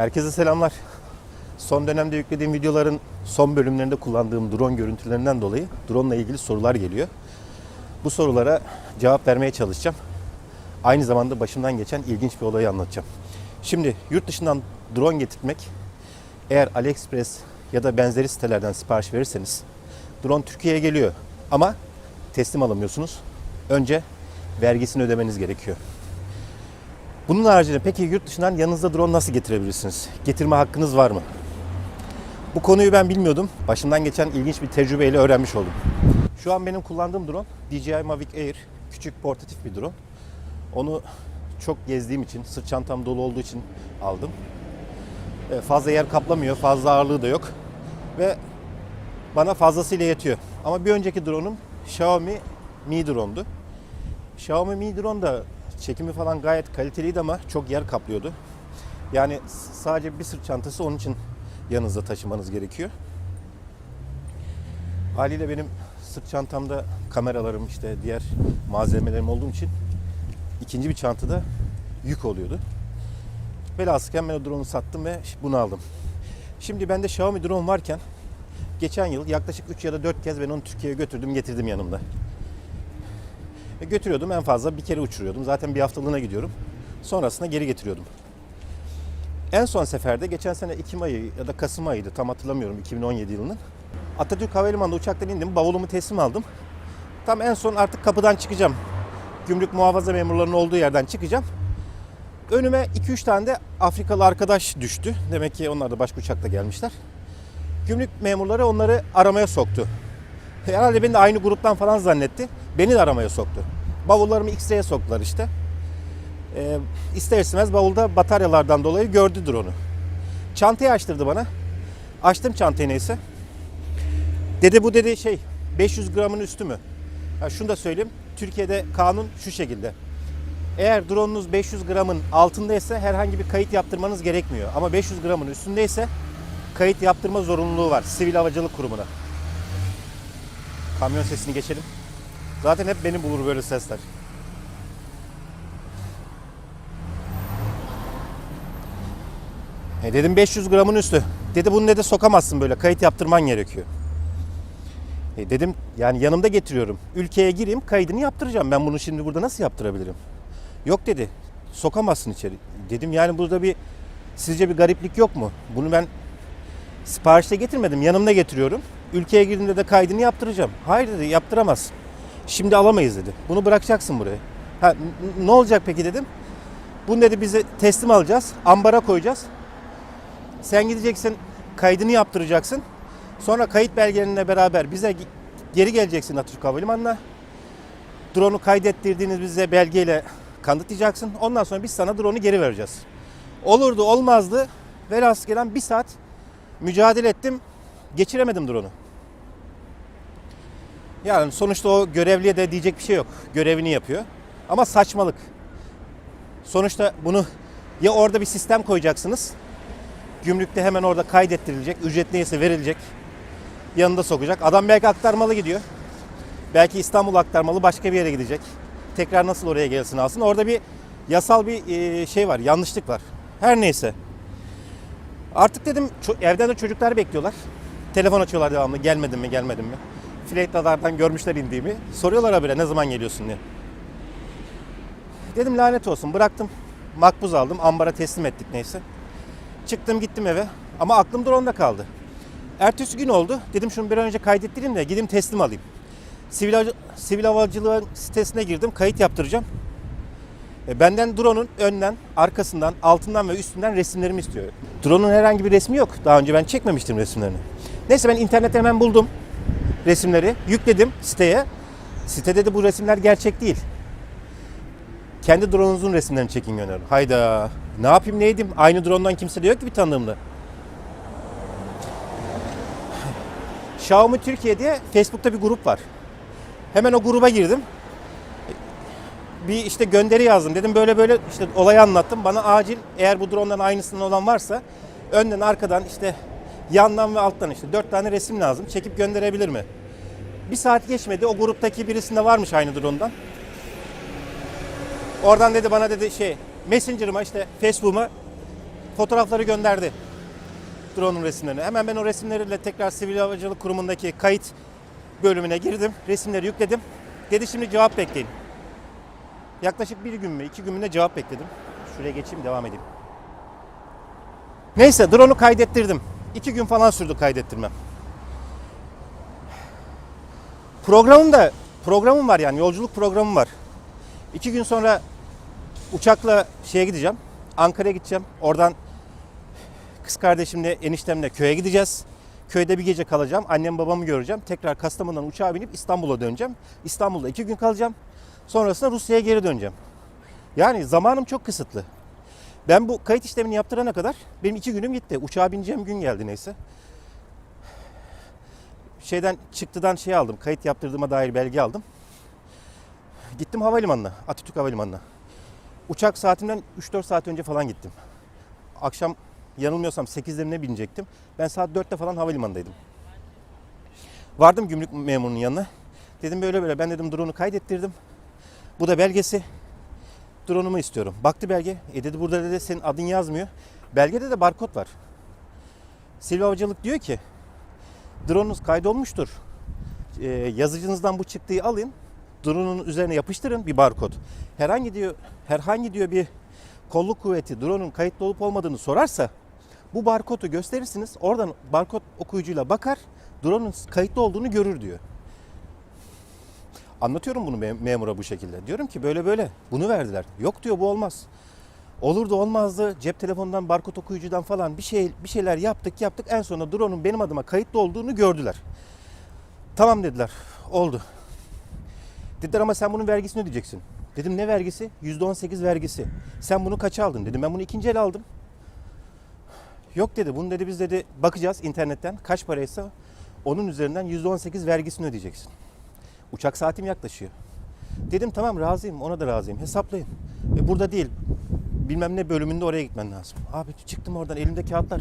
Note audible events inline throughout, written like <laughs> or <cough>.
Herkese selamlar. Son dönemde yüklediğim videoların son bölümlerinde kullandığım drone görüntülerinden dolayı drone ile ilgili sorular geliyor. Bu sorulara cevap vermeye çalışacağım. Aynı zamanda başımdan geçen ilginç bir olayı anlatacağım. Şimdi yurt dışından drone getirtmek eğer AliExpress ya da benzeri sitelerden sipariş verirseniz drone Türkiye'ye geliyor ama teslim alamıyorsunuz. Önce vergisini ödemeniz gerekiyor. Bunun haricinde peki yurt dışından yanınızda drone nasıl getirebilirsiniz? Getirme hakkınız var mı? Bu konuyu ben bilmiyordum. Başımdan geçen ilginç bir tecrübeyle öğrenmiş oldum. Şu an benim kullandığım drone DJI Mavic Air. Küçük portatif bir drone. Onu çok gezdiğim için, sırt çantam dolu olduğu için aldım. E, Fazla yer kaplamıyor, fazla ağırlığı da yok. Ve bana fazlasıyla yetiyor. Ama bir önceki drone'um Xiaomi Mi drone'du. Xiaomi Mi drone da çekimi falan gayet kaliteliydi ama çok yer kaplıyordu. Yani sadece bir sırt çantası onun için yanınızda taşımanız gerekiyor. Haliyle benim sırt çantamda kameralarım işte diğer malzemelerim olduğum için ikinci bir çantada yük oluyordu. Velhasıken ben o drone'u sattım ve bunu aldım. Şimdi bende Xiaomi drone varken geçen yıl yaklaşık 3 ya da 4 kez ben onu Türkiye'ye götürdüm getirdim yanımda. Ve götürüyordum en fazla bir kere uçuruyordum. Zaten bir haftalığına gidiyorum. Sonrasında geri getiriyordum. En son seferde geçen sene Ekim ayı ya da Kasım ayıydı tam hatırlamıyorum 2017 yılının. Atatürk Havalimanı'nda uçaktan indim bavulumu teslim aldım. Tam en son artık kapıdan çıkacağım. Gümrük muhafaza memurlarının olduğu yerden çıkacağım. Önüme 2-3 tane de Afrikalı arkadaş düştü. Demek ki onlar da başka uçakla gelmişler. Gümrük memurları onları aramaya soktu. Herhalde beni de aynı gruptan falan zannetti. Beni de aramaya soktu. Bavullarımı X-ray'e soktular işte. Ee, ister istemez bavulda bataryalardan dolayı gördü drone'u. Çantayı açtırdı bana. Açtım çantayı neyse. Dedi bu dedi şey 500 gramın üstü mü? Ha, şunu da söyleyeyim. Türkiye'de kanun şu şekilde. Eğer drone'unuz 500 gramın altındaysa herhangi bir kayıt yaptırmanız gerekmiyor. Ama 500 gramın üstündeyse kayıt yaptırma zorunluluğu var Sivil Havacılık Kurumu'na. Kamyon sesini geçelim. Zaten hep beni bulur böyle sesler. E dedim 500 gramın üstü. Dedi bunu dedi sokamazsın böyle kayıt yaptırman gerekiyor. E dedim yani yanımda getiriyorum. Ülkeye gireyim kaydını yaptıracağım. Ben bunu şimdi burada nasıl yaptırabilirim? Yok dedi. Sokamazsın içeri. Dedim yani burada bir sizce bir gariplik yok mu? Bunu ben siparişte getirmedim. Yanımda getiriyorum. Ülkeye girdiğimde de kaydını yaptıracağım. Hayır dedi yaptıramazsın. Şimdi alamayız dedi. Bunu bırakacaksın buraya. Ha, ne olacak peki dedim. Bunu dedi bize teslim alacağız. Ambara koyacağız. Sen gideceksin kaydını yaptıracaksın. Sonra kayıt belgelerinle beraber bize geri geleceksin Atatürk Havalimanı'na. Drone'u kaydettirdiğiniz bize belgeyle kanıtlayacaksın. Ondan sonra biz sana drone'u geri vereceğiz. Olurdu olmazdı. Velhasıl gelen bir saat mücadele ettim. Geçiremedim drone'u. Yani sonuçta o görevliye de diyecek bir şey yok. Görevini yapıyor. Ama saçmalık. Sonuçta bunu ya orada bir sistem koyacaksınız. Gümrükte hemen orada kaydettirilecek. Ücret neyse verilecek. Yanında sokacak. Adam belki aktarmalı gidiyor. Belki İstanbul aktarmalı başka bir yere gidecek. Tekrar nasıl oraya gelsin alsın. Orada bir yasal bir e, şey var. Yanlışlık var. Her neyse. Artık dedim evden de çocuklar bekliyorlar. Telefon açıyorlar devamlı. Gelmedin mi gelmedin mi? Radardan görmüşler indiğimi. Soruyorlar habire ne zaman geliyorsun diye. Dedim lanet olsun bıraktım. Makbuz aldım. Ambara teslim ettik neyse. Çıktım gittim eve. Ama aklım drone'da kaldı. Ertesi gün oldu. Dedim şunu bir önce kaydettireyim de gideyim teslim alayım. Sivil, Sivil Havacılığı sitesine girdim. Kayıt yaptıracağım. E, Benden drone'un önden, arkasından, altından ve üstünden resimlerimi istiyor. Drone'un herhangi bir resmi yok. Daha önce ben çekmemiştim resimlerini. Neyse ben internette hemen buldum resimleri. Yükledim siteye. Sitede de bu resimler gerçek değil. Kendi drone'unuzun resimlerini çekin gönder. Hayda. Ne yapayım ne edeyim? Aynı drone'dan kimse de yok ki bir tanıdığımda. Xiaomi Türkiye diye Facebook'ta bir grup var. Hemen o gruba girdim. Bir işte gönderi yazdım. Dedim böyle böyle işte olayı anlattım. Bana acil eğer bu drone'dan aynısından olan varsa önden arkadan işte yandan ve alttan işte dört tane resim lazım. Çekip gönderebilir mi? Bir saat geçmedi. O gruptaki birisinde varmış aynı drone'dan. Oradan dedi bana dedi şey Messenger'ıma işte Facebook'uma fotoğrafları gönderdi. Drone'un resimlerini. Hemen ben o resimleriyle tekrar Sivil Havacılık Kurumu'ndaki kayıt bölümüne girdim. Resimleri yükledim. Dedi şimdi cevap bekleyin. Yaklaşık bir gün mü, iki gün mü ne cevap bekledim. Şuraya geçeyim devam edeyim. Neyse drone'u kaydettirdim. İki gün falan sürdü kaydettirmem. Programım da programım var yani yolculuk programım var. İki gün sonra uçakla şeye gideceğim. Ankara'ya gideceğim. Oradan kız kardeşimle eniştemle köye gideceğiz. Köyde bir gece kalacağım. Annem babamı göreceğim. Tekrar Kastamonu'dan uçağa binip İstanbul'a döneceğim. İstanbul'da iki gün kalacağım. Sonrasında Rusya'ya geri döneceğim. Yani zamanım çok kısıtlı. Ben bu kayıt işlemini yaptırana kadar benim iki günüm gitti. Uçağa bineceğim gün geldi neyse. Şeyden çıktıdan şey aldım. Kayıt yaptırdığıma dair belge aldım. Gittim havalimanına. Atatürk Havalimanı'na. Uçak saatinden 3-4 saat önce falan gittim. Akşam yanılmıyorsam 8'lerine binecektim. Ben saat 4'te falan havalimanındaydım. Vardım gümrük memurunun yanına. Dedim böyle böyle ben dedim drone'u kaydettirdim. Bu da belgesi. Drone'umu istiyorum. Baktı belge. E dedi burada dedi senin adın yazmıyor. Belgede de barkod var. Silva Havacılık diyor ki drone'unuz kaydolmuştur. Ee, yazıcınızdan bu çıktıyı alın. Drone'un üzerine yapıştırın bir barkod. Herhangi diyor herhangi diyor bir kolluk kuvveti drone'un kayıtlı olup olmadığını sorarsa bu barkodu gösterirsiniz. Oradan barkod okuyucuyla bakar. Drone'un kayıtlı olduğunu görür diyor. Anlatıyorum bunu mem- memura bu şekilde. Diyorum ki böyle böyle bunu verdiler. Yok diyor bu olmaz. Olur da olmazdı. Cep telefonundan, barkod okuyucudan falan bir şey bir şeyler yaptık yaptık. En sonunda drone'un benim adıma kayıtlı olduğunu gördüler. Tamam dediler. Oldu. Dediler ama sen bunun vergisini ödeyeceksin. Dedim ne vergisi? %18 vergisi. Sen bunu kaça aldın? Dedim ben bunu ikinci el aldım. Yok dedi. Bunu dedi biz dedi bakacağız internetten. Kaç paraysa onun üzerinden %18 vergisini ödeyeceksin. Uçak saatim yaklaşıyor. Dedim tamam razıyım ona da razıyım hesaplayın. E, burada değil bilmem ne bölümünde oraya gitmen lazım. Abi çıktım oradan elimde kağıtlar.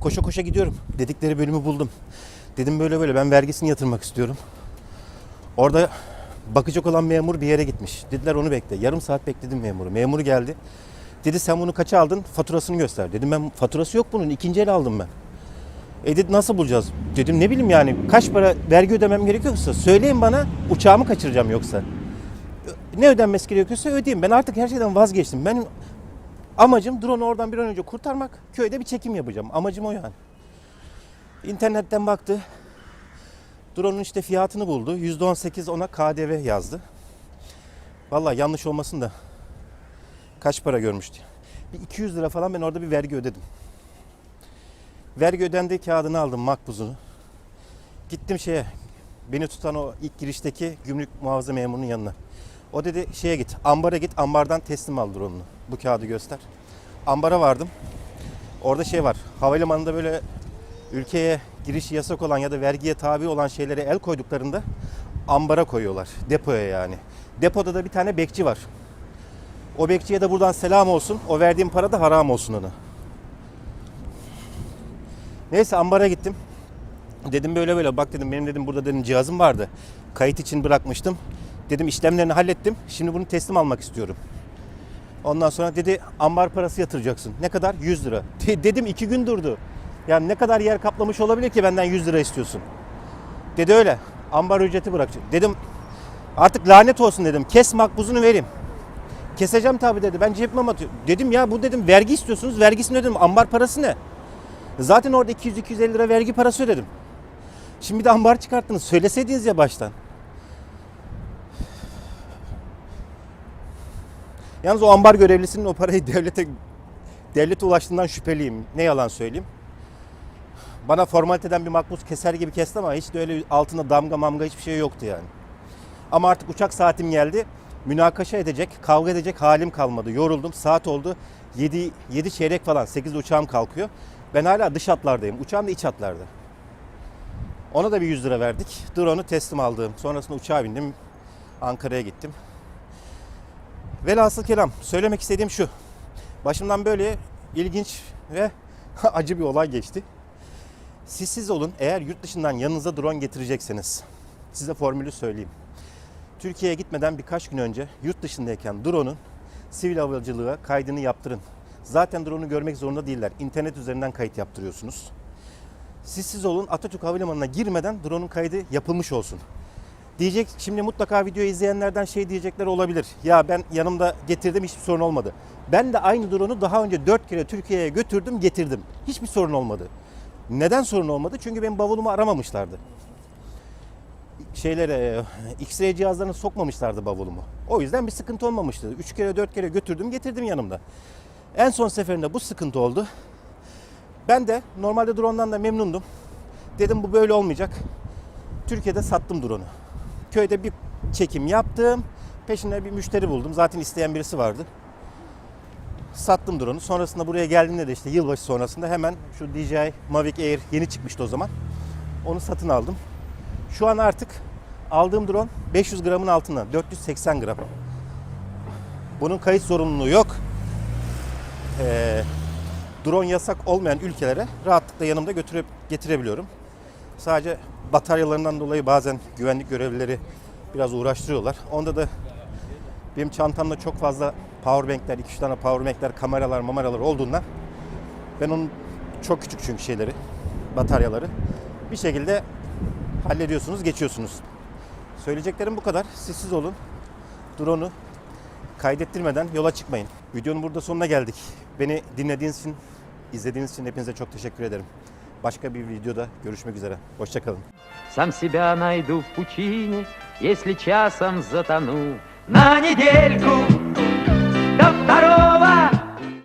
Koşa koşa gidiyorum. Dedikleri bölümü buldum. Dedim böyle böyle ben vergisini yatırmak istiyorum. Orada bakacak olan memur bir yere gitmiş. Dediler onu bekle. Yarım saat bekledim memuru. Memur geldi. Dedi sen bunu kaça aldın? Faturasını göster. Dedim ben faturası yok bunun. ikinci el aldım ben. E dedi nasıl bulacağız? Dedim ne bileyim yani kaç para vergi ödemem gerekiyorsa söyleyin bana uçağımı kaçıracağım yoksa. Ne ödenmesi gerekiyorsa ödeyeyim. Ben artık her şeyden vazgeçtim. Benim amacım drone'u oradan bir an önce kurtarmak. Köyde bir çekim yapacağım. Amacım o yani. İnternetten baktı. Drone'un işte fiyatını buldu. %18 ona KDV yazdı. Vallahi yanlış olmasın da kaç para görmüştü. Bir 200 lira falan ben orada bir vergi ödedim. Vergi ödendi kağıdını aldım makbuzunu. Gittim şeye beni tutan o ilk girişteki gümrük muhafaza memurunun yanına. O dedi şeye git ambara git ambardan teslim al drone'unu. Bu kağıdı göster. Ambara vardım. Orada şey var. Havalimanında böyle ülkeye girişi yasak olan ya da vergiye tabi olan şeylere el koyduklarında ambara koyuyorlar. Depoya yani. Depoda da bir tane bekçi var. O bekçiye de buradan selam olsun. O verdiğim para da haram olsun ona. Neyse ambara gittim. Dedim böyle böyle bak dedim benim dedim burada dedim cihazım vardı. Kayıt için bırakmıştım. Dedim işlemlerini hallettim. Şimdi bunu teslim almak istiyorum. Ondan sonra dedi ambar parası yatıracaksın. Ne kadar? 100 lira. <laughs> De- dedim iki gün durdu. Yani ne kadar yer kaplamış olabilir ki benden 100 lira istiyorsun. Dedi öyle. Ambar ücreti bırakacak. Dedim artık lanet olsun dedim. Kes makbuzunu vereyim. Keseceğim tabii dedi. Ben cebime atıyorum. Dedim ya bu dedim vergi istiyorsunuz. Vergisini ödedim. Ambar parası ne? Zaten orada 200-250 lira vergi parası ödedim. Şimdi bir de ambar çıkarttınız. Söyleseydiniz ya baştan. Yalnız o ambar görevlisinin o parayı <laughs> devlete devlete ulaştığından şüpheliyim. Ne yalan söyleyeyim. Bana formaliteden bir makbuz keser gibi kesti ama hiç de öyle altında damga mamga hiçbir şey yoktu yani. Ama artık uçak saatim geldi. Münakaşa edecek, kavga edecek halim kalmadı. Yoruldum. Saat oldu. 7, 7 çeyrek falan. 8'de uçağım kalkıyor. Ben hala dış hatlardayım. Uçağım da iç hatlarda. Ona da bir 100 lira verdik. Drone'u teslim aldım. Sonrasında uçağa bindim. Ankara'ya gittim. Velhasıl kelam söylemek istediğim şu. Başımdan böyle ilginç ve <laughs> acı bir olay geçti. Siz siz olun eğer yurt dışından yanınıza drone getirecekseniz size formülü söyleyeyim. Türkiye'ye gitmeden birkaç gün önce yurt dışındayken drone'un sivil havacılığa kaydını yaptırın. Zaten drone'u görmek zorunda değiller. İnternet üzerinden kayıt yaptırıyorsunuz. Siz siz olun Atatürk Havalimanı'na girmeden drone'un kaydı yapılmış olsun. Diyecek şimdi mutlaka videoyu izleyenlerden şey diyecekler olabilir. Ya ben yanımda getirdim hiçbir sorun olmadı. Ben de aynı drone'u daha önce 4 kere Türkiye'ye götürdüm getirdim. Hiçbir sorun olmadı. Neden sorun olmadı? Çünkü benim bavulumu aramamışlardı. Şeylere, X-ray cihazlarını sokmamışlardı bavulumu. O yüzden bir sıkıntı olmamıştı. 3 kere 4 kere götürdüm getirdim yanımda. En son seferinde bu sıkıntı oldu. Ben de normalde drone'dan da memnundum. Dedim bu böyle olmayacak. Türkiye'de sattım drone'u. Köyde bir çekim yaptım. Peşinde bir müşteri buldum. Zaten isteyen birisi vardı. Sattım drone'u. Sonrasında buraya geldiğimde de işte yılbaşı sonrasında hemen şu DJI Mavic Air yeni çıkmıştı o zaman. Onu satın aldım. Şu an artık aldığım drone 500 gramın altında. 480 gram. Bunun kayıt zorunluluğu yok. Ee, drone yasak olmayan ülkelere rahatlıkla yanımda götürüp getirebiliyorum. Sadece bataryalarından dolayı bazen güvenlik görevlileri biraz uğraştırıyorlar. Onda da benim çantamda çok fazla powerbankler, 2-3 tane powerbankler, kameralar, mamaralar olduğundan ben onun çok küçük çünkü şeyleri, bataryaları bir şekilde hallediyorsunuz, geçiyorsunuz. Söyleyeceklerim bu kadar. Siz olun. Drone'u kaydettirmeden yola çıkmayın. Videonun burada sonuna geldik. Beni dinlediğiniz için, izlediğiniz için hepinize çok teşekkür ederim. Başka bir videoda görüşmek üzere. Hoşçakalın. Сам себя найду в пучине, если часом затону на недельку до второй.